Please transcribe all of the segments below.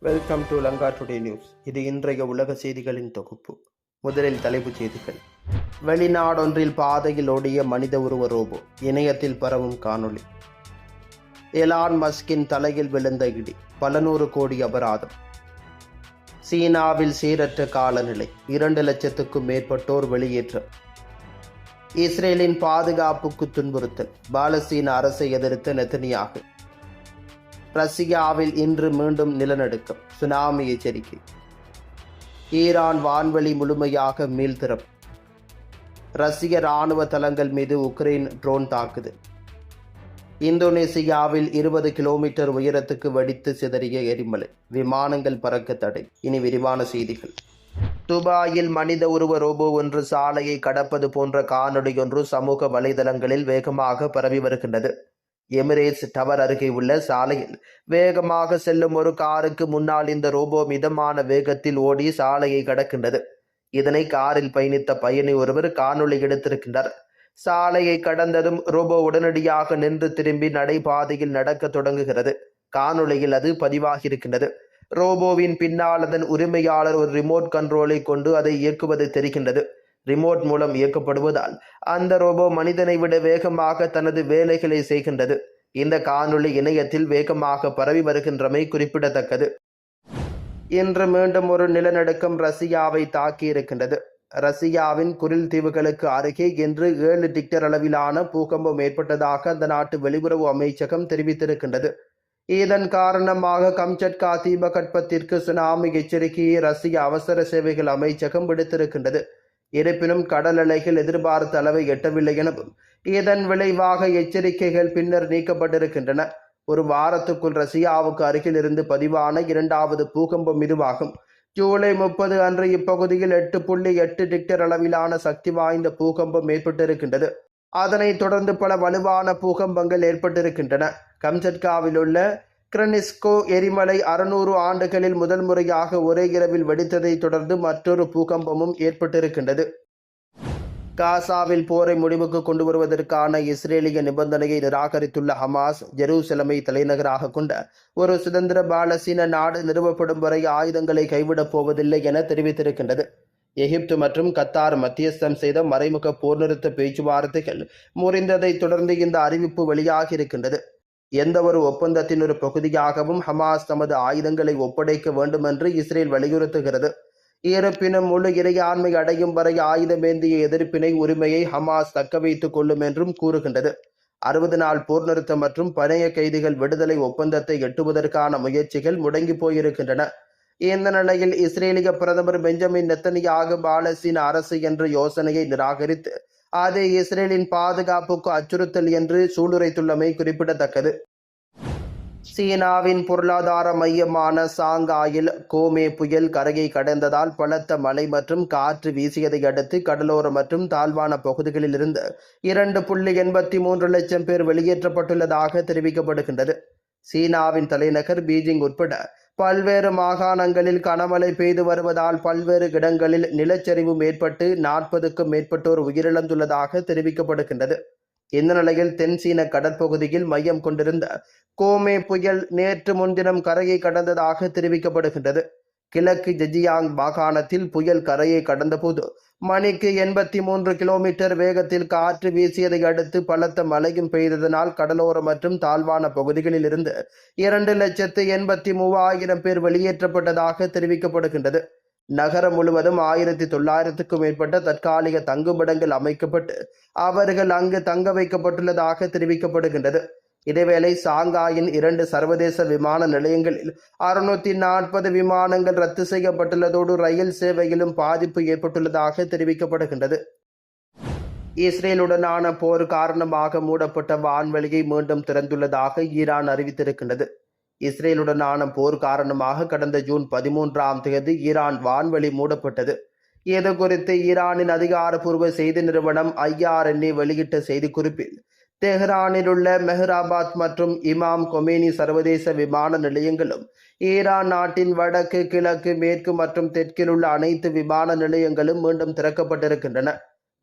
Welcome to Lanka today news இது இன்றைய உலக செய்திகளின் தொகுப்பு. முதலில் தலைப்புச் செய்திகள். வெளிநாடொன்றில் பாதையில் ஓடிய மனித உருவ ரோபோ. இணையத்தில் பரவும் காணொளி. எலான் மஸ்கின் தலையில் விழுந்த இடி. பல நூறு கோடி அபராதம். சீனாவில் சீரற்ற காலநிலை. இரண்டு லட்சத்துக்கும் மேற்பட்டோர் வெளியேற்றம். இஸ்ரேலின் பாதுகாப்புக்கு துன்புறுத்தல். பாலஸ்தீன அரசை எதிர்த்த நெத்தனியாகும் ரஷ்யாவில் இன்று மீண்டும் நிலநடுக்கம். சுனாமி எச்சரிக்கை. ஈரான் வான்வெளி முழுமையாக மீள்திறம் ரஷ்ய ராணுவ தளங்கள் மீது உக்ரைன் ட்ரோன் தாக்குதல். இந்தோனேசியாவில் இருபது கிலோமீட்டர் உயரத்துக்கு வெடித்து சிதறிய எரிமலை. விமானங்கள் பறக்க தடை. இனி விரிவான செய்திகள். துபாயில் மனித உருவ ரோபோ ஒன்று சாலையை கடப்பது போன்ற காணொளி ஒன்று சமூக வலைதளங்களில் வேகமாக பரவி வருகின்றது. எமிரேட்ஸ் டவர் அருகே உள்ள சாலையில் வேகமாக செல்லும் ஒரு காருக்கு முன்னால் இந்த ரோபோ மிதமான வேகத்தில் ஓடி சாலையை கடக்கின்றது. இதனை காரில் பயணித்த பயணி ஒருவர் காணொளி எடுத்திருக்கின்றார். சாலையை கடந்ததும் ரோபோ உடனடியாக நின்று திரும்பி நடைபாதையில் நடக்க தொடங்குகிறது. காணொளியில் அது பதிவாகியிருக்கின்றது. ரோபோவின் பின்னால் அதன் உரிமையாளர் ஒரு ரிமோட் கண்ட்ரோலை கொண்டு அதை இயக்குவது தெரிகின்றது. ரிமோட் மூலம் இயக்கப்படுவதால் அந்த ரோபோ மனிதனை விட வேகமாக தனது வேலைகளை செய்கின்றது. இந்த காணொளி இணையத்தில் வேகமாக பரவி வருகின்றமை குறிப்பிடத்தக்கது. இன்று மீண்டும் ஒரு நிலநடுக்கம் ரஷ்யாவை தாக்கியிருக்கின்றது. ரஷ்யாவின் குரில் தீவுகளுக்கு அருகே இன்று ஏழு டிக்டர் அளவிலான பூகம்பம் ஏற்பட்டதாக அந்த நாட்டு வெளியுறவு அமைச்சகம் தெரிவித்திருக்கின்றது. இதன் காரணமாக கம்சட்கா தீபகற்பத்திற்கு சுனாமி எச்சரிக்கையை ரஷ்ய அவசர சேவைகள் அமைச்சகம் விடுத்திருக்கின்றது. இருப்பினும் கடல் அலைகள் எதிர்பார்த்த அளவை எட்டவில்லை எனவும் இதன் விளைவாக எச்சரிக்கைகள் பின்னர் நீக்கப்பட்டிருக்கின்றன. ஒரு வாரத்துக்குள் ரஷ்யாவுக்கு அருகில் இருந்து பதிவான இரண்டாவது பூகம்பம் இதுவாகும். ஜூலை முப்பது அன்று இப்பகுதியில் எட்டு புள்ளி எட்டு டிக்டர் அளவிலான சக்தி வாய்ந்த பூகம்பம் ஏற்பட்டிருக்கின்றது. அதனைத் தொடர்ந்து பல வலுவான பூகம்பங்கள் ஏற்பட்டிருக்கின்றன. கம்சட்காவில் உள்ள கிரனிஸ்கோ எரிமலை அறுநூறு ஆண்டுகளில் முதல் முறையாக ஒரே இரவில் வெடித்ததைத் தொடர்ந்து மற்றொரு பூகம்பமும் ஏற்பட்டிருக்கின்றது. காசாவில் போரை முடிவுக்கு கொண்டு வருவதற்கான இஸ்ரேலிய நிபந்தனையை நிராகரித்துள்ள ஹமாஸ் ஜெருசலமை தலைநகராக கொண்ட ஒரு சுதந்திர பாலசீன நாடு நிறுவப்படும் வரை ஆயுதங்களை கைவிடப் போவதில்லை என தெரிவித்திருக்கின்றது. எகிப்து மற்றும் கத்தார் மத்தியஸ்தம் செய்த மறைமுக போர் நிறுத்த பேச்சுவார்த்தைகள் முறிந்ததைத் தொடர்ந்து இந்த அறிவிப்பு வெளியாகியிருக்கின்றது. எந்த ஒரு ஒப்பந்தத்தின் ஒரு பகுதியாகவும் ஹமாஸ் தமது ஆயுதங்களை ஒப்படைக்க வேண்டும் என்று இஸ்ரேல் வலியுறுத்துகிறது. இருப்பினும் முழு இறையாண்மை அடையும் வரை ஆயுதமேந்திய எதிர்ப்பினை உரிமையை ஹமாஸ் தக்க வைத்துக் கொள்ளும் என்றும் கூறுகின்றது. அறுபது நாள் போர் நிறுத்தம் மற்றும் பணைய கைதிகள் விடுதலை ஒப்பந்தத்தை எட்டுவதற்கான முயற்சிகள் முடங்கி போயிருக்கின்றன. இந்த நிலையில் இஸ்ரேலிய பிரதமர் பெஞ்சமின் நெத்தனியாக பாலஸ்தீன அரசு என்ற யோசனையை நிராகரித்து அது இஸ்ரேலின் பாதுகாப்புக்கு அச்சுறுத்தல் என்று சூளுரைத்துள்ளமை குறிப்பிடத்தக்கது. சீனாவின் பொருளாதார மையமான சாங்காயில் கோமே புயல் கரையை கடந்ததால் பலத்த மழை மற்றும் காற்று வீசியதை அடுத்து கடலோர மற்றும் தாழ்வான பகுதிகளில் இருந்து இரண்டு புள்ளி எண்பத்தி மூன்று லட்சம் பேர் வெளியேற்றப்பட்டுள்ளதாக தெரிவிக்கப்படுகின்றது. சீனாவின் தலைநகர் பீஜிங் உட்பட பல்வேறு மாகாணங்களில் கனமழை பெய்து வருவதால் பல்வேறு இடங்களில் நிலச்சரிவும் ஏற்பட்டு நாற்பதுக்கும் மேற்பட்டோர் உயிரிழந்துள்ளதாக தெரிவிக்கப்படுகின்றது. இந்த நிலையில் தென் சீன கடற்பகுதியில் மையம் கொண்டிருந்த கோமே புயல் நேற்று முன்தினம் கரையை கடந்ததாக தெரிவிக்கப்படுகின்றது. கிழக்கு ஜெஜியாங் மாகாணத்தில் புயல் கரையை கடந்தபோது மணிக்கு எண்பத்தி மூன்று கிலோமீட்டர் வேகத்தில் காற்று வீசியதை அடுத்து பலத்த மழையும் பெய்ததனால் கடலோர மற்றும் தாழ்வான பகுதிகளில் இருந்து இரண்டு லட்சத்து எண்பத்தி மூவாயிரம் பேர் வெளியேற்றப்பட்டதாக தெரிவிக்கப்படுகின்றது. நகரம் முழுவதும் ஆயிரத்தி தொள்ளாயிரத்துக்கும் மேற்பட்ட தற்காலிக தங்குமிடங்கள் அமைக்கப்பட்டு அவர்கள் அங்கு தங்க வைக்கப்பட்டுள்ளதாக தெரிவிக்கப்படுகின்றது. இதேவேளை சாங்காயின் இரண்டு சர்வதேச விமான நிலையங்களில் அறுநூத்தி நாற்பது விமானங்கள் ரத்து செய்யப்பட்டுள்ளதோடு ரயில் சேவையிலும் பாதிப்பு ஏற்பட்டுள்ளதாக தெரிவிக்கப்படுகின்றது. இஸ்ரேலுடனான போர் காரணமாக மூடப்பட்ட வான்வெளியை மீண்டும் திறந்துள்ளதாக ஈரான் அறிவித்திருக்கின்றது. இஸ்ரேலுடனான போர் காரணமாக கடந்த ஜூன் பதிமூன்றாம் தேதி ஈரான் வான்வெளி மூடப்பட்டது. இது குறித்து ஈரானின் அதிகாரப்பூர்வ செய்தி நிறுவனம் ஐஆர்என்ஏ வெளியிட்ட செய்திக்குறிப்பில் தெஹ்ரானிலுள்ள மெஹ்ராபாத் மற்றும் இமாம் கொமேனி சர்வதேச விமான நிலையங்களும் ஈரான் நாட்டின் வடக்கு கிழக்கு மேற்கு மற்றும் தெற்கில் உள்ள அனைத்து விமான நிலையங்களும் மீண்டும் திறக்கப்பட்டிருக்கின்றன.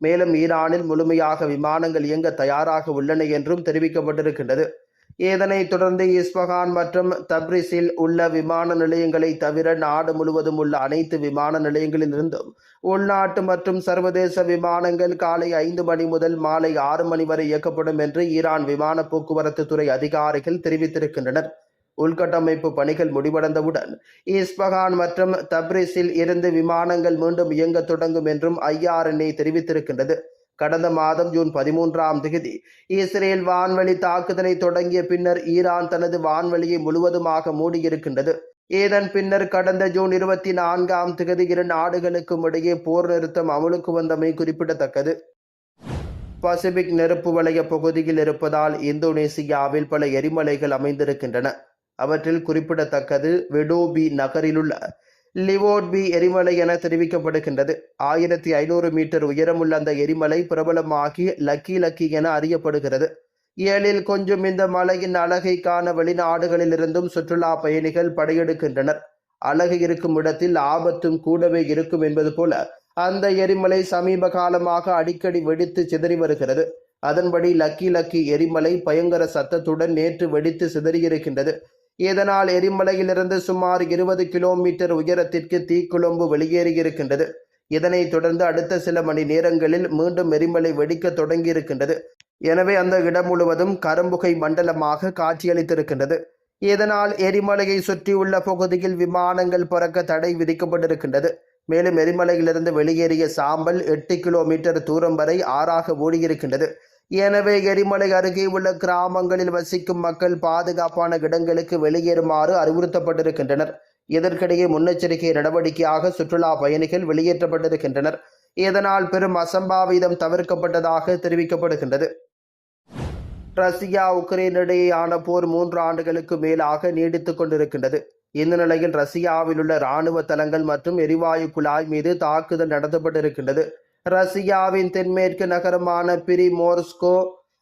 மேலும் ஈரானில் முழுமையாக விமானங்கள் இயங்க தயாராக உள்ளன என்றும் தெரிவிக்கப்பட்டிருக்கின்றது. இதனைத் தொடர்ந்து இஸ்பஹான் மற்றும் தப்ரிஸில் உள்ள விமான நிலையங்களை தவிர நாடு முழுவதும் உள்ள அனைத்து விமான நிலையங்களிலிருந்தும் உள்நாட்டு மற்றும் சர்வதேச விமானங்கள் காலை ஐந்து மணி முதல் மாலை ஆறு மணி வரை இயக்கப்படும் என்று ஈரான் விமான போக்குவரத்து துறை அதிகாரிகள் தெரிவித்திருக்கின்றனர். உள்கட்டமைப்பு பணிகள் முடிவடைந்தவுடன் இஸ்பகான் மற்றும் தப்ரிஸில் இருந்து விமானங்கள் மீண்டும் இயங்கத் தொடங்கும் என்றும் ஐஆர்என்ஏ தெரிவித்திருக்கின்றது. கடந்த மாதம் ஜூன் பதிமூன்றாம் தேதி இஸ்ரேல் வான்வெளி தாக்குதலை தொடங்கிய பின்னர் ஈரான் தனது வான்வெளியை முழுவதுமாக மூடியிருக்கின்றது. இதன் பின்னர் கடந்த ஜூன் இருபத்தி நான்காம் தேதி இரு நாடுகளுக்கும் இடையே போர் நிறுத்தம் அமலுக்கு வந்தமை குறிப்பிடத்தக்கது. பசிபிக் நெருப்பு வளைய பகுதியில் இருப்பதால் இந்தோனேசியாவில் பல எரிமலைகள் அமைந்திருக்கின்றன. அவற்றில் குறிப்பிடத்தக்கது வெடோபி நகரிலுள்ள லிவோட்பி எரிமலை என தெரிவிக்கப்படுகின்றது. ஆயிரத்தி ஐநூறு மீட்டர் உயரமுள்ள அந்த எரிமலை பிரபலமாகி லக்கி லக்கி என அறியப்படுகிறது. ஏழில் கொஞ்சம் இந்த மலையின் அழகை காண வெளிநாடுகளிலிருந்தும் சுற்றுலா பயணிகள் படையெடுக்கின்றனர். அழகு இருக்கும் இடத்தில் ஆபத்தும் கூடவே இருக்கும் என்பது போல அந்த எரிமலை சமீப காலமாக அடிக்கடி வெடித்து சிதறி வருகிறது. அதன்படி லக்கி லக்கி எரிமலை பயங்கர சத்தத்துடன் நேற்று வெடித்து சிதறியிருக்கின்றது. இதனால் எரிமலையிலிருந்து சுமார் இருபது கிலோமீட்டர் உயரத்திற்கு தீக்குழம்பு வெளியேறியிருக்கின்றது. இதனைத் தொடர்ந்து அடுத்த சில மணி நேரங்களில் மீண்டும் எரிமலை வெடிக்க தொடங்கியிருக்கின்றது. எனவே அந்த இடம் முழுவதும் கரும்புகை மண்டலமாக காட்சியளித்திருக்கின்றது. இதனால் எரிமலையை சுற்றியுள்ள பகுதியில் விமானங்கள் பறக்க தடை விதிக்கப்பட்டிருக்கின்றது. மேலும் எரிமலையிலிருந்து வெளியேறிய சாம்பல் எட்டு கிலோமீட்டர் தூரம் வரை ஆறாக ஓடியிருக்கின்றது. எனவே எரிமலை அருகே உள்ள கிராமங்களில் வசிக்கும் மக்கள் பாதுகாப்பான இடங்களுக்கு வெளியேறுமாறு அறிவுறுத்தப்பட்டிருக்கின்றனர். இதற்கிடையே முன்னெச்சரிக்கை நடவடிக்கையாக சுற்றுலா பயணிகள் வெளியேற்றப்பட்டிருக்கின்றனர். இதனால் பெரும் அசம்பாவிதம் தவிர்க்கப்பட்டதாக தெரிவிக்கப்படுகின்றது. ரஷ்யா உக்ரைன் இடையேயான போர் மூன்று ஆண்டுகளுக்கு மேலாக நீடித்துக் கொண்டிருக்கின்றது. இந்த நிலையில் ரஷ்யாவில் உள்ள இராணுவ தளங்கள் மற்றும் எரிவாயு குழாய் மீது தாக்குதல் நடத்தப்பட்டிருக்கின்றது. ரஷ்யாவின் தென்மேற்கு நகரமான பிரிமோர்ஸ்கோ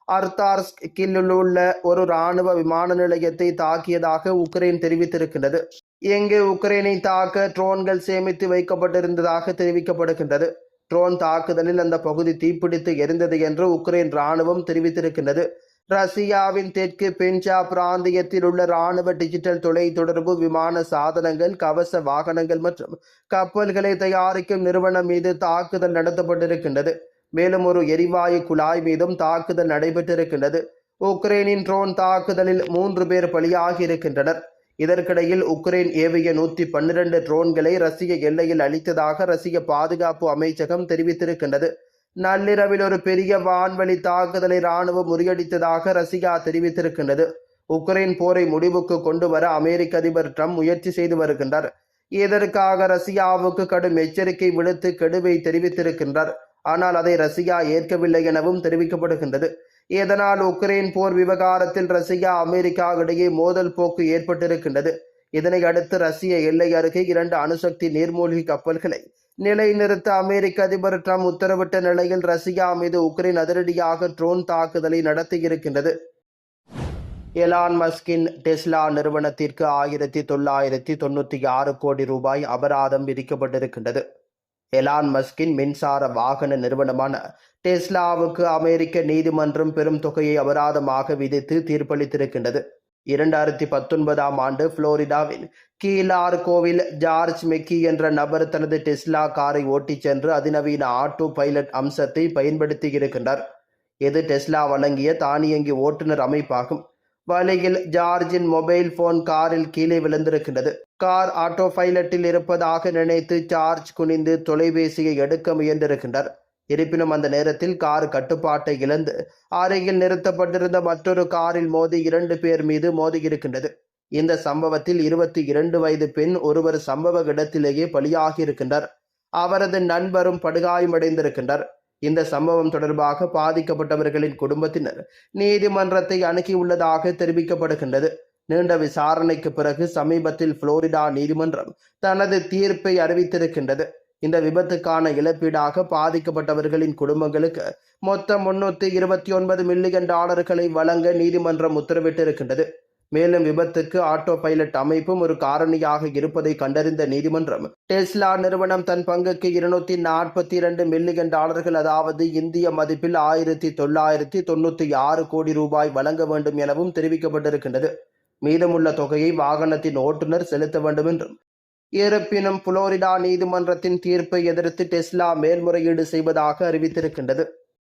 அர்தார்ஸ்கில் உள்ள ஒரு இராணுவ விமான நிலையத்தை தாக்கியதாக உக்ரைன் தெரிவித்திருக்கின்றது. இங்கு உக்ரைனை தாக்க ட்ரோன்கள் சேமித்து வைக்கப்பட்டிருந்ததாக தெரிவிக்கப்படுகின்றது. ட்ரோன் தாக்குதலில் அந்த பகுதி தீப்பிடித்து எரிந்தது என்று உக்ரைன் இராணுவம் தெரிவித்திருக்கின்றது. ரஷ்யாவின் தெற்கு பென்ஜா பிராந்தியத்தில் உள்ள இராணுவ டிஜிட்டல் தொலைத்தொடர்பு விமான சாதனங்கள் கவச வாகனங்கள் மற்றும் கப்பல்களை தயாரிக்கும் நிறுவனம் மீது தாக்குதல் நடத்தப்பட்டிருக்கின்றது. மேலும் ஒரு எரிவாயு குழாய் மீதும் தாக்குதல் நடைபெற்றிருக்கின்றது. உக்ரைனின் ட்ரோன் தாக்குதலில் மூன்று பேர் பலியாகி இருக்கின்றனர் இதற்கிடையில் உக்ரைன் ஏவிய நூற்றி பன்னிரண்டு ட்ரோன்களை ரஷ்ய எல்லையில் அளித்ததாக ரஷ்ய பாதுகாப்பு அமைச்சகம் தெரிவித்திருக்கின்றது. நள்ளிரவில் ஒரு பெரிய வான்வழி தாக்குதலை ராணுவம் முறியடித்ததாக ரஷ்யா தெரிவித்திருக்கின்றது. உக்ரைன் போரை முடிவுக்கு கொண்டு வர அமெரிக்க அதிபர் ட்ரம்ப் முயற்சி செய்து வருகின்றார். இதற்காக ரஷ்யாவுக்கு கடும் எச்சரிக்கை விடுத்து கெடுவை தெரிவித்திருக்கின்றார். ஆனால் அதை ரஷ்யா ஏற்கவில்லை எனவும் தெரிவிக்கப்படுகின்றது. இதனால் உக்ரைன் போர் விவகாரத்தில் ரஷ்யா அமெரிக்கா இடையே மோதல் போக்கு ஏற்பட்டிருக்கின்றது. இதனை அடுத்து ரஷ்ய எல்லை அருகே இரண்டு அணுசக்தி நீர்மூழ்கி கப்பல்களை நிலைநிறுத்த அமெரிக்க அதிபர் டிரம்ப் உத்தரவிட்ட நிலையில் ரஷ்யா மீது உக்ரைன் அதிரடியாக ட்ரோன் தாக்குதலை நடத்தியிருக்கின்றது. எலான் மஸ்கின் டெஸ்லா நிறுவனத்திற்கு ஆயிரத்தி தொள்ளாயிரத்தி தொண்ணூற்றி ஆறு கோடி ரூபாய் அபராதம் விதிக்கப்பட்டிருக்கின்றது. எலான் மஸ்கின் மின்சார வாகன நிறுவனமான டெஸ்லாவுக்கு அமெரிக்க நீதிமன்றம் பெரும் தொகையை அபராதமாக விதித்து தீர்ப்பளித்திருக்கின்றது. இரண்டாயிரத்தி பத்தொன்பதாம் ஆண்டு புளோரிடாவின் கீலார் கோவில் ஜார்ஜ் மெக்கி என்ற நபர் தனது டெஸ்லா காரை ஓட்டிச் சென்று அதிநவீன ஆட்டோ பைலட் அம்சத்தை பயன்படுத்தி இருக்கின்றார். இது டெஸ்லா வழங்கிய தானியங்கி ஓட்டுநர் அமைப்பாகும். வழியில் ஜார்ஜின் மொபைல் போன் காரில் கீழே விழுந்திருக்கின்றது. கார் ஆட்டோ பைலட்டில் இருப்பதாக நினைத்து ஜார்ஜ் குனிந்து தொலைபேசியை எடுக்க முயன்றிருக்கின்றார். இருப்பினும் அந்த நேரத்தில் கார் கட்டுப்பாட்டை இழந்து அருகில் நிறுத்தப்பட்டிருந்த மற்றொரு காரில் மோதி இரண்டு பேர் மீது மோதியிருக்கின்றது இந்த சம்பவத்தில் இருபத்தி இரண்டு வயது பெண் ஒருவர் சம்பவ இடத்திலேயே பலியாகியிருக்கின்றார் அவரது நண்பரும் படுகாயமடைந்திருக்கின்றார். இந்த சம்பவம் தொடர்பாக பாதிக்கப்பட்டவர்களின் குடும்பத்தினர் நீதிமன்றத்தை அணுகியுள்ளதாக தெரிவிக்கப்படுகின்றது. நீண்ட விசாரணைக்கு பிறகு சமீபத்தில் புளோரிடா நீதிமன்றம் தனது தீர்ப்பை அறிவித்திருக்கின்றது. இந்த விபத்துக்கான இழப்பீடாக பாதிக்கப்பட்டவர்களின் குடும்பங்களுக்கு மொத்தம் முன்னூத்தி இருபத்தி ஒன்பது மில்லியன் டாலர்களை வழங்க நீதிமன்றம் உத்தரவிட்டிருக்கின்றது. மேலும் விபத்துக்கு ஆட்டோ பைலட் அமைப்பும் ஒரு காரணியாக இருப்பதை கண்டறிந்த நீதிமன்றம் டெஸ்லா நிறுவனம் தன் பங்குக்கு இருநூத்தி நாற்பத்தி இரண்டு மில்லியன் டாலர்கள் அதாவது இந்திய மதிப்பில் ஆயிரத்தி தொள்ளாயிரத்தி தொண்ணூத்தி ஆறு கோடி ரூபாய் வழங்க வேண்டும் எனவும் தெரிவிக்கப்பட்டிருக்கின்றது. மீதமுள்ள தொகையை வாகனத்தின் ஓட்டுநர் செலுத்த வேண்டும் என்றும் இருப்பினும் புளோரிடா நீதிமன்றத்தின் தீர்ப்பை எதிர்த்து டெஸ்லா மேல்முறையீடு செய்வதாக அறிவித்திருக்கின்றது.